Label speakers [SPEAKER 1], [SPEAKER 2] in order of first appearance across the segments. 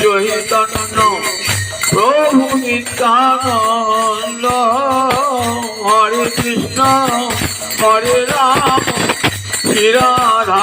[SPEAKER 1] চৈতন্য প্রভু নিত্যানন্দ হরে কৃষ্ণ হরে রাম শ্রী রাধা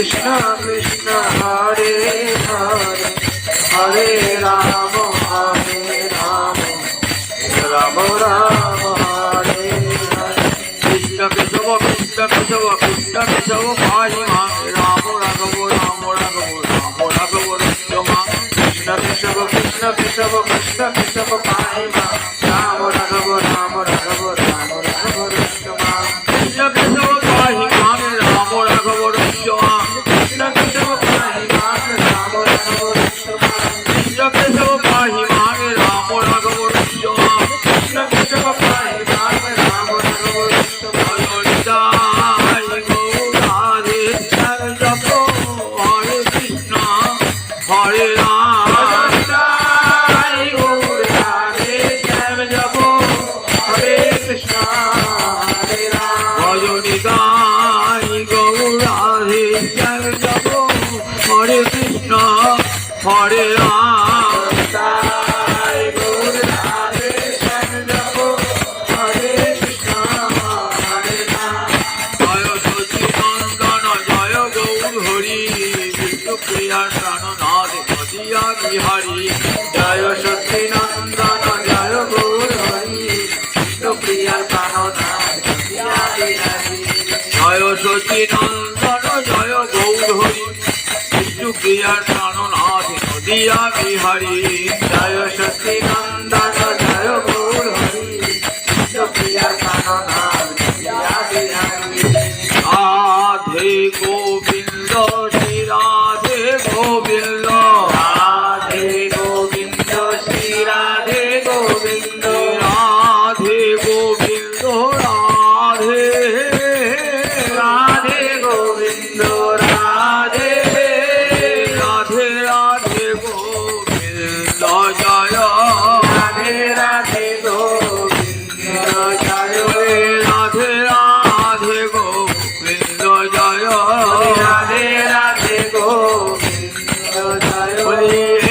[SPEAKER 2] কৃষ্ণ কৃষ্ণ হরে হরে হরে রাম হরে রাম রাম রাম হরে
[SPEAKER 3] কৃষ্ণ কেশব কৃষ্ণ কেশব কৃষ্ণ কেশব হরে মা রাম রাঘব রাম রাঘব রাম রাঘব রঞ্জমা কৃষ্ণ কেশব কৃষ্ণ কেশব কৃষ্ণ কেশব হরে মা
[SPEAKER 1] হরে রাম
[SPEAKER 2] বিহারী জয় সত্যি নন্দন জয় গৌর হরি প্রিয়ার জয়
[SPEAKER 1] সত্যি নন্দন জয় গৌর হরি বিষ্ণু প্রিয়ার প্রাণনাথ দিয়া বিহারী
[SPEAKER 2] জয় শক্তি নন্দন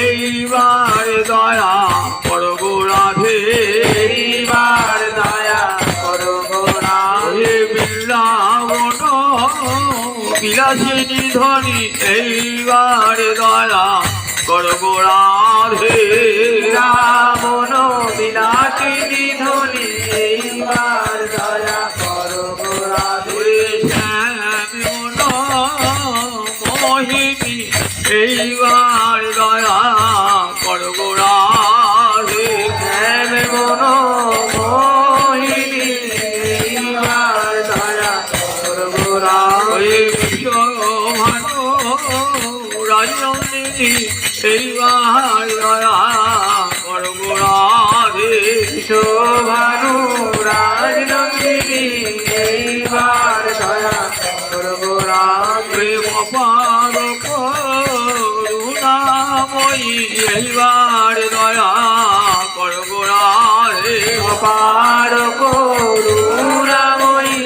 [SPEAKER 1] এইবার দয়া করো গো রাধে
[SPEAKER 2] এইবার দয়া করো গো রাধে
[SPEAKER 1] বৃন্দাবন বিলাসিনী ধনী এইবার দয়া করো গো রাধে
[SPEAKER 2] অপার করুণাময়ী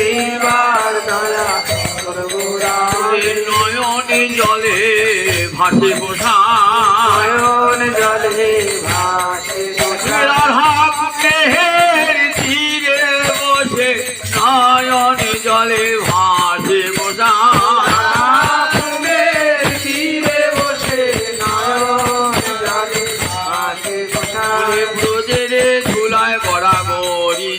[SPEAKER 2] এইবার দয়া
[SPEAKER 1] নয়ন জলে ভাসে বোঝা
[SPEAKER 2] নয়ন জলে ভাসে
[SPEAKER 1] বোঝা ধীরে বসে নয়ন জলে ভাসে বোঝা গড়া গড়ি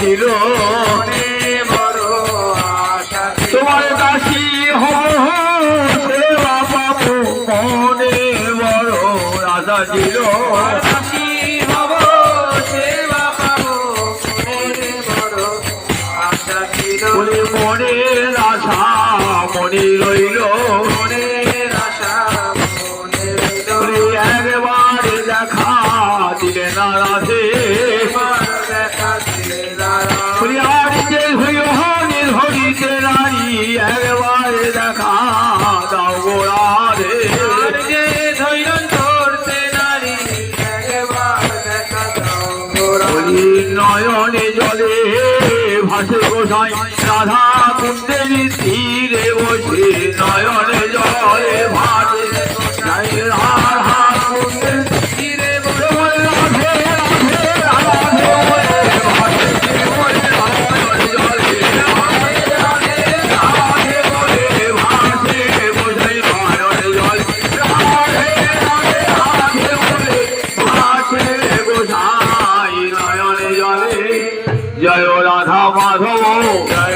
[SPEAKER 1] ছিল তোমার দাসী হব সেবা পাবো মনে বড় রাজা দিল মনের আশা মনে রইল
[SPEAKER 2] মনের আশা মনে রইল
[SPEAKER 1] একবার দেখা দিলে না রাধে নয়নে জলে ভাসে গোসাই রাধা কুণ্ডের তীরে বসে নয়নে 加油，让他看透我！